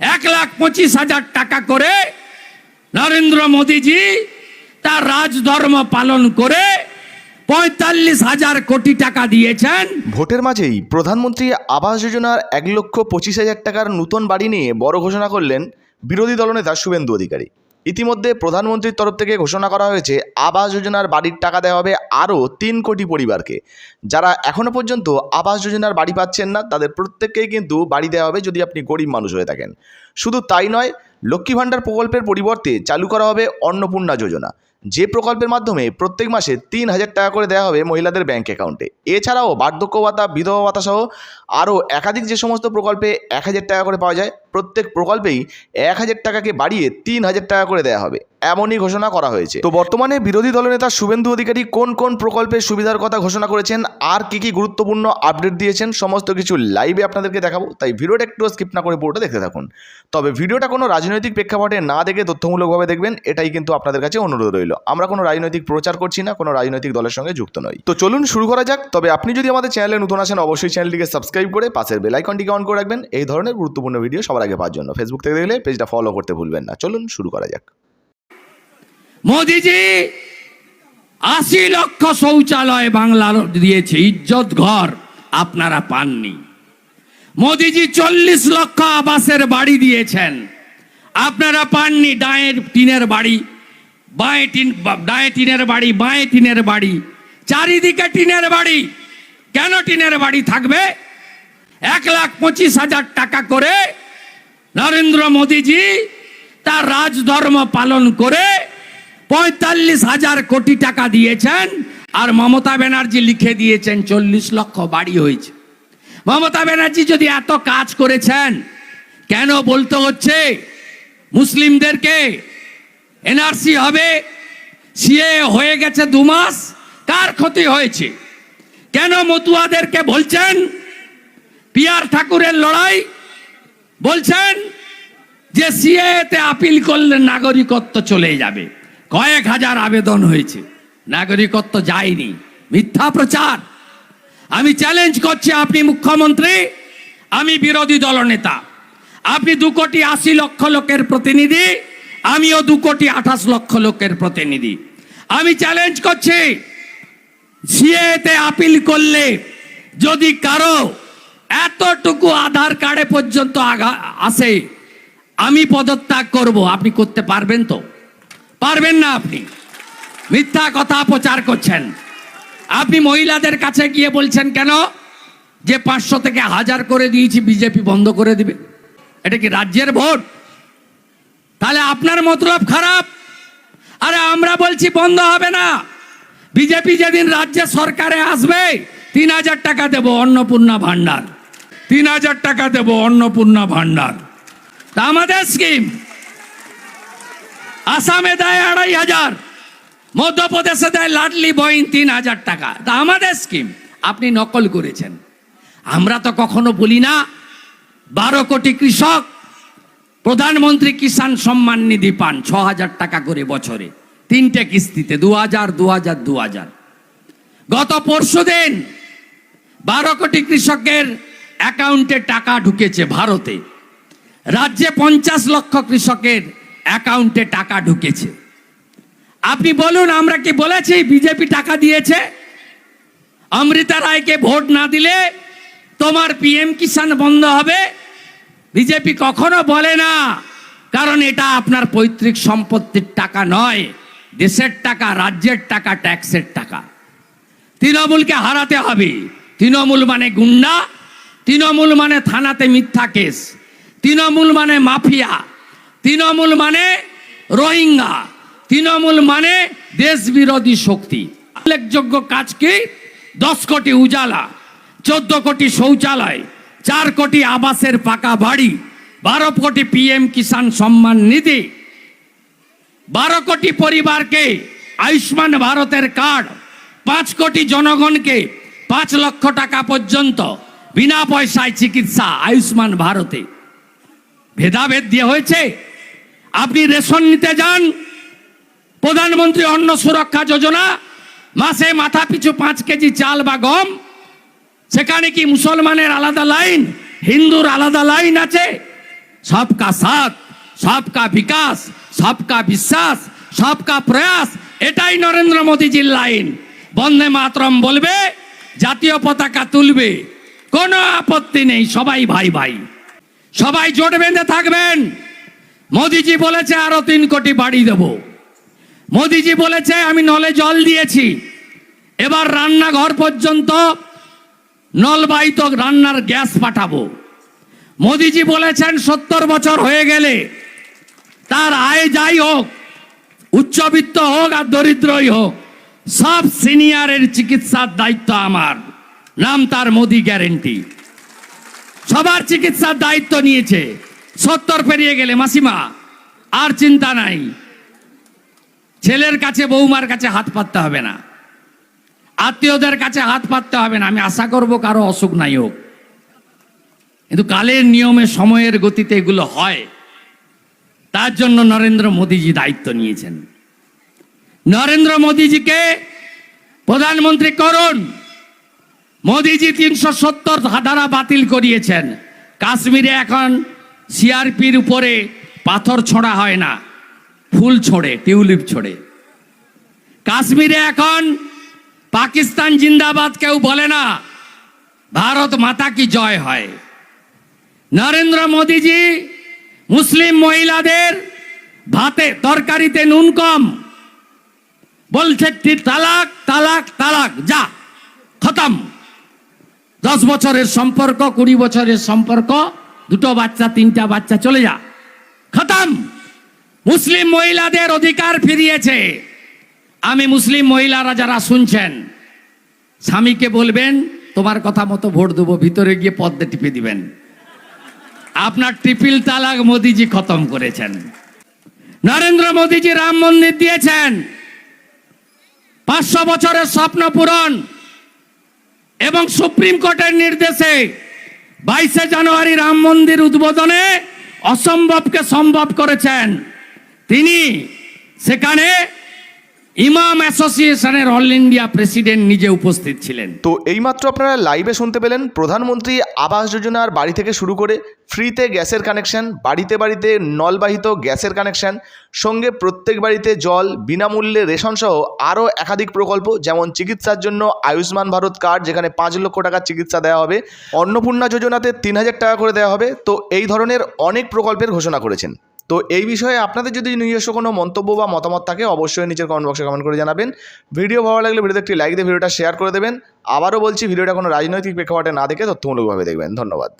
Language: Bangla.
এক লাখ পঁচিশ হাজার টাকা করে নরেন্দ্র মোদীজি তার রাজধর্ম পালন করে পঁয়তাল্লিশ হাজার কোটি টাকা দিয়েছেন। ভোটের মাঝেই প্রধানমন্ত্রী আবাস যোজনার এক লক্ষ পঁচিশ হাজার টাকার নতুন বাড়ি নিয়ে বড় ঘোষণা করলেন বিরোধী দলনেতা শুভেন্দু অধিকারী। ইতিমধ্যে প্রধানমন্ত্রীর তরফ থেকে ঘোষণা করা হয়েছে, আবাস যোজনার বাড়ির টাকা দেওয়া হবে আরও তিন কোটি পরিবারকে। যারা এখনও পর্যন্ত আবাস যোজনার বাড়ি পাচ্ছেন না, তাদের প্রত্যেককেই কিন্তু বাড়ি দেওয়া হবে যদি আপনি গরিব মানুষ হয়ে থাকেন। শুধু তাই নয় লক্ষ্মী ভাণ্ডার প্রকল্পের পরিবর্তে চালু করা হবে অন্নপূর্ণা যোজনা। যে প্রকল্পের মাধ্যমে প্রত্যেক মাসে তিন হাজার টাকা করে দেওয়া হবে মহিলাদের ব্যাংক অ্যাকাউন্টে। এছাড়াও বার্ধক্য ভাতা, বিধবা ভাতা সহ আরও একাধিক যে সমস্ত প্রকল্পে এক হাজার টাকা করে পাওয়া যায়, প্রত্যেক প্রকল্পেই এক হাজার টাকাকে বাড়িয়ে তিন হাজার টাকা করে দেওয়া হবে। এমনই ঘোষণা করা হয়েছে। তো বর্তমানে বিরোধী দলনেতা শুভেন্দু অধিকারী কোন কোন প্রকল্পের সুবিধার কথা ঘোষণা করেছেন? আর কি কি গুরুত্বপূর্ণ আপডেট দিয়েছেন? সমস্ত কিছু লাইভে আপনাদেরকে দেখাবো। তাই ভিডিওটা একটু স্কিপ না করে পুরোটা দেখতে থাকুন। তবে ভিডিওটা কোনো রাজনৈতিক প্রেক্ষাপটে না দেখে তথ্যমূলকভাবে দেখবেন, এটাই কিন্তু আপনাদের কাছে অনুরোধ রইল। আমরা কোনো রাজনৈতিক প্রচার করছি না, কোনো রাজনৈতিক দলের সঙ্গে যুক্ত নই। তো চলুন শুরু করা যাক। তবে আপনি যদি আমাদের চ্যানেলে নতুন আসেন, অবশ্যই চ্যানেলটিকে সাবস্ক্রাইব করে পাশের বেল আইকনটিকে অন করে রাখবেন। এই ধরনের গুরুত্বপূর্ণ ভিডিও সবার আগে পাওয়ার জন্য। ফেসবুক থেকে দেখলে পেজটা ফলো করতে ভুলবেন না। চলুন শুরু করা যাক। মোদিজি, আশি লক্ষ শৌচালয় বাংলার দিয়েছে, ইজ্জত ঘর আপনারা পাননি। মোদিজি চল্লিশ লক্ষ আবাসের বাড়ি দিয়েছেন, আপনারা পাননি ডায়ের টিনের বাড়ি, বাঁয়ে টিন, ডায়ে টিনের বাড়ি, বাঁয়ে টিনের বাড়ি, চারিদিকে টিনের বাড়ি, কেন টিনের বাড়ি থাকবে? এক লাখ পঁচিশ হাজার টাকা করে নরেন্দ্র মোদীজি তার রাজধর্ম পালন করে পঁয়তাল্লিশ হাজার কোটি টাকা দিয়েছেন আর মমতা ব্যানার্জি লিখে দিয়েছেন চল্লিশ লক্ষ বাড়ি হয়েছে। মমতা ব্যানার্জি যদি এত কাজ করেছেন, কেন বলতে হচ্ছে মুসলিমদেরকে এনআরসি হবে, সিএ হয়ে গেছে দু মাস, কার ক্ষতি হয়েছে? কেন মতুয়াদেরকে বলছেন, পিয়ার ঠাকুরের লড়াই বলছেন যে সিএতে আপিল করলে নাগরিকত্ব চলে যাবে? কয়েক হাজার আবেদন হয়েছে। নাগরিকত্ব যায়নি। মিথ্যা প্রচার। আমি চ্যালেঞ্জ করছি আপনি মুখ্যমন্ত্রী, আমি বিরোধী দলনেতা আপনি দু কোটি আশি লক্ষ লোকের প্রতিনিধি, আমিও দু কোটি আঠাশ লক্ষ লোকের প্রতিনিধি। আমি চ্যালেঞ্জ করছি, সিএতে আপিল করলে যদি কারও এতটুকু আধার কার্ডে পর্যন্ত আসে, আমি পদত্যাগ করব। আপনি করতে পারবেন তো? পারবেন না আপনি। মিথ্যা কথা প্রচার করছেন। আপনি মহিলাদের কাছে গিয়ে বলছেন কেন? যে পাঁচশো থেকে হাজার করে দিয়েছি, বিজেপি বন্ধ করে দিবে। এটা কি রাজ্যের ভোট? তাহলে আপনার মতলব খারাপ। আরে আমরা বলছি বন্ধ হবে না। বিজেপি যেদিন রাজ্য সরকারে আসবে, তিন হাজার টাকা দেব অন্নপূর্ণা ভান্ডার। তিন হাজার টাকা দেব অন্নপূর্ণা ভান্ডার। তা আমাদের স্কিম আসামে দেয় আড়াই হাজার, মধ্যপ্রদেশে দেয় লাডলি বইন তিন হাজার টাকা। তা আমাদের স্কিম আপনি নকল করেছেন। আমরা তো কখনো বলি না, বারো কোটি কৃষক, প্রধানমন্ত্রী কিষাণ সম্মান নিধি পান, ছ হাজার টাকা করে বছরে। তিনটে কিস্তিতে, দু হাজার দু হাজার দু হাজার। গত পরশু দিন বারো কোটি কৃষকের অ্যাকাউন্টে টাকা ঢুকেছে ভারতে। রাজ্যে পঞ্চাশ লক্ষ কৃষকের অ্যাকাউন্টে টাকা ঢুকেছে। আপনি বলুন, আমরা কি বলেছি বিজেপি টাকা দিয়েছে? অমৃতা রায়কে ভোট না দিলে তোমার পিএম কিষাণ বন্ধ হবে? বিজেপি কখনো বলে না, কারণ এটা আপনার পৈতৃক সম্পত্তির টাকা নয়, দেশের টাকা, রাজ্যের টাকা, ট্যাক্সের টাকা। তৃণমূলকে হারাতে হবে। তৃণমূল মানে গুন্ডা, তৃণমূল মানে থানাতে মিথ্যা কেস, তৃণমূল মানে মাফিয়া। তৃণমূল মানে রোহিঙ্গা। তৃণমূল মানে দেশ বিরোধী শক্তি। উল্লেখযোগ্য কাজ কি? দশ কোটি উজালা, চোদ্দ কোটি শৌচালয়, চার কোটি আবাসের পাকা বাড়ি, বারো কোটি পিএম কিষাণ সম্মান নিধি, বারো কোটি পরিবারকে আয়ুষ্মান ভারতের কার্ড, পাঁচ কোটি জনগণকে পাঁচ লক্ষ টাকা পর্যন্ত বিনা পয়সায় চিকিৎসা আয়ুষ্মান ভারতে। ভেদাভেদ দিয়ে হয়েছে? আপনি রেশন নিতে যান। প্রধানমন্ত্রী অন্ন সুরক্ষা যোজনা, মাসে মাথা পিছু পাঁচ কেজি চাল বা গম। সেখানে কি মুসলমানের আলাদা লাইন? হিন্দুর আলাদা লাইন আছে? সবকা সাথ, সবকা বিকাশ, সবকা বিশ্বাস, সবকা প্রয়াস, এটাই নরেন্দ্র মোদীজির লাইন। বন্দে মাতরম বলবে, জাতীয় পতাকা তুলবে। কোনো আপত্তি নেই, সবাই ভাই ভাই। সবাই জোট বেঁধে থাকবেন। মোদিজি বলেছে আরও তিন কোটি বাড়ি দেব। মোদিজি বলেছে, আমি নলে জল দিয়েছি। এবার রান্নাঘর পর্যন্ত নলবাহিত রান্নার গ্যাস পাঠাবো। মোদিজি বলেছেন, সত্তর বছর হয়ে গেলে তার আয় যাই হোক, উচ্চবিত্ত হোক আর দরিদ্রই হোক, সব সিনিয়রের চিকিৎসার দায়িত্ব আমার। নাম তার মোদি গ্যারেন্টি। সবার চিকিৎসার দায়িত্ব নিয়েছে। সত্তর পেরিয়ে গেলে, মাসিমা, আর চিন্তা নাই। ছেলের কাছে, বৌমার কাছে হাত পাততে হবে না। আত্মীয়দের কাছে হাত পাততে হবে না। আমি আশা করব কারও অসুখ নাই হোক। কিন্তু কালের নিয়মে, সময়ের গতিতে এগুলো হয়। তার জন্য নরেন্দ্র মোদীজি দায়িত্ব নিয়েছেন। নরেন্দ্র মোদীজিকে প্রধানমন্ত্রী করুন। মোদীজি তিনশো সত্তর ধারা বাতিল করিয়েছেন। কাশ্মীরে এখন সিআরপির উপরে পাথর ছোড়া হয় না, ফুল ছোড়ে, টিউলিপ ছোড়ে। কাশ্মীরে এখন পাকিস্তান জিন্দাবাদ কেউ বলে না, ভারত মাতা কি জয় হয়। নরেন্দ্র মোদীজি মুসলিম মহিলাদের ভাতে, তরকারিতে নুন কম। বলছে তালাক তালাক তালাক, যা, খতম। দশ বছরের সম্পর্ক, কুড়ি বছরের সম্পর্ক দুটো বাচ্চা, তিনটা বাচ্চা, চলে যা। খতম। মুসলিম মহিলাদের অধিকার ফিরিয়েছে। আমি মুসলিম মহিলারা যারা শুনছেন, স্বামীকে বলবেন, তোমার কথা মতো ভোট দেবো, ভিতরে গিয়ে পদ্মে টিপে দিবেন। আপনার ট্রিপিল তালাক মোদিজি খতম করেছেন। নরেন্দ্র মোদিজি রাম মন্দির দিয়েছেন। পাঁচশো বছরের স্বপ্ন পূরণ এবং সুপ্রিম কোর্টের নির্দেশে বাইশে জানুয়ারি রাম মন্দির উদ্বোধনে অসম্ভবকে সম্ভব করেছেন। তিনি সেখানে ইমাম অ্যাসোসিয়েশনের অল ইন্ডিয়া প্রেসিডেন্ট নিজে উপস্থিত ছিলেন। তো এইমাত্র আপনারা লাইভে শুনতে পেলেন, প্রধানমন্ত্রী আবাস যোজনার বাড়ি থেকে শুরু করে ফ্রিতে গ্যাসের কানেকশন, বাড়িতে বাড়িতে নলবাহিত গ্যাসের কানেকশন, সঙ্গে প্রত্যেক বাড়িতে জল, বিনামূল্যে রেশন সহ আরও একাধিক প্রকল্প, যেমন চিকিৎসার জন্য আয়ুষ্মান ভারত কার্ড, যেখানে পাঁচ লক্ষ টাকার চিকিৎসা দেওয়া হবে, অন্নপূর্ণা যোজনাতে তিন হাজার টাকা করে দেওয়া হবে, তো এই ধরনের অনেক প্রকল্পের ঘোষণা করেছেন। তো এই বিষয়ে আপনাদের যদি নিজস্ব কোনো মন্তব্য বা মতামত থাকে, অবশ্যই নিচের কমেন্ট বক্সে কমেন্ট করে জানাবেন। ভিডিও ভালো লাগলে ভিডিওতে একটি লাইক দিয়ে ভিডিওটা শেয়ার করে দেবেন। আবারও বলছি, ভিডিওটা কোনো রাজনৈতিক প্রেক্ষাপটে না দেখে তথ্যমূলকভাবে দেখবেন। ধন্যবাদ।